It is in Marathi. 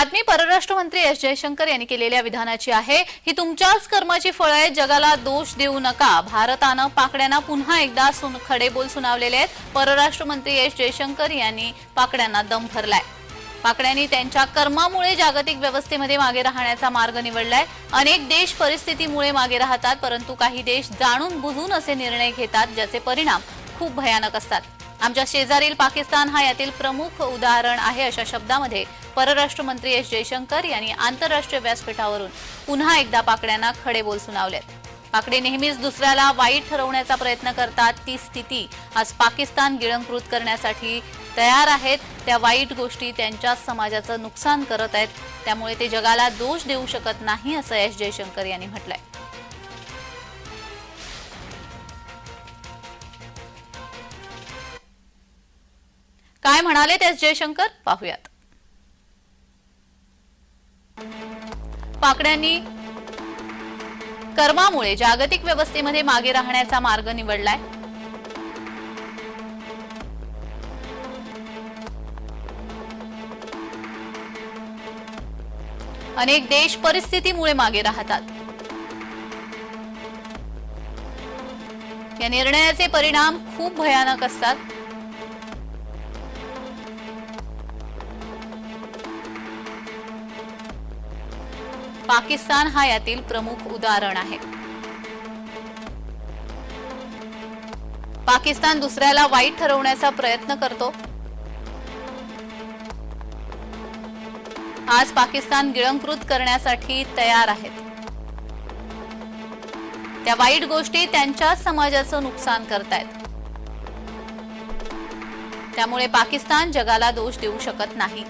बातमी परराष्ट्र मंत्री एस जयशंकर यांनी केलेल्या विधानाची आहे. ही तुमच्याच कर्माची फळं आहेत जगाला दोष देऊ नका. भारतानं पाकड्यांना पुन्हा एकदा सुन खडेबोल सुनावलेले आहेत. परराष्ट्र मंत्री एस जयशंकर यांनी पाकड्यांना दम भरलाय. पाकड्यांनी त्यांच्या कर्मामुळे जागतिक व्यवस्थेमध्ये मागे राहण्याचा मार्ग निवडलाय. अनेक देश परिस्थितीमुळे मागे राहतात परंतु काही देश जाणून बुजून असे निर्णय घेतात ज्याचे परिणाम खूप भयानक असतात. आमच्या शेजारील पाकिस्तान हा यातील प्रमुख उदाहरण आहे अशा शब्दामध्ये परराष्ट्र मंत्री एस जयशंकर यांनी आंतरराष्ट्रीय व्यासपीठावरून पुन्हा एकदा पाकड्यांना खडे बोल सुनावलेत. पाकडे नेहमीच दुसऱ्याला वाईट ठरवण्याचा प्रयत्न करतात ती स्थिती आज पाकिस्तान गिळंकृत करण्यासाठी तयार आहेत. त्या वाईट गोष्टी त्यांच्याच समाजाचं नुकसान करत आहेत. त्यामुळे ते जगाला दोष देऊ शकत नाही असं एस जयशंकर यांनी म्हटलंय. काय म्हणाले एस जयशंकर? पाहूयात. पाकड्यांनी कर्मामुळे जागतिक व्यवस्थेमध्ये मागे राहण्याचा मार्ग निवडलाय. अनेक देश परिस्थितीमुळे मागे राहतात. या निर्णयाचे परिणाम खूप भयानक असतात. पाकिस्तान हा यातील प्रमुख उदाहरण आहे. पाकिस्तान दुसऱ्याला वाईट ठरवण्याचा प्रयत्न करतो. आज पाकिस्तान गिळंकृत करण्यासाठी तयार आहेत. त्या वाईट गोष्टी त्यांच्याच समाजाचं नुकसान करतायत. त्यामुळे पाकिस्तान जगाला दोष देऊ शकत नाही.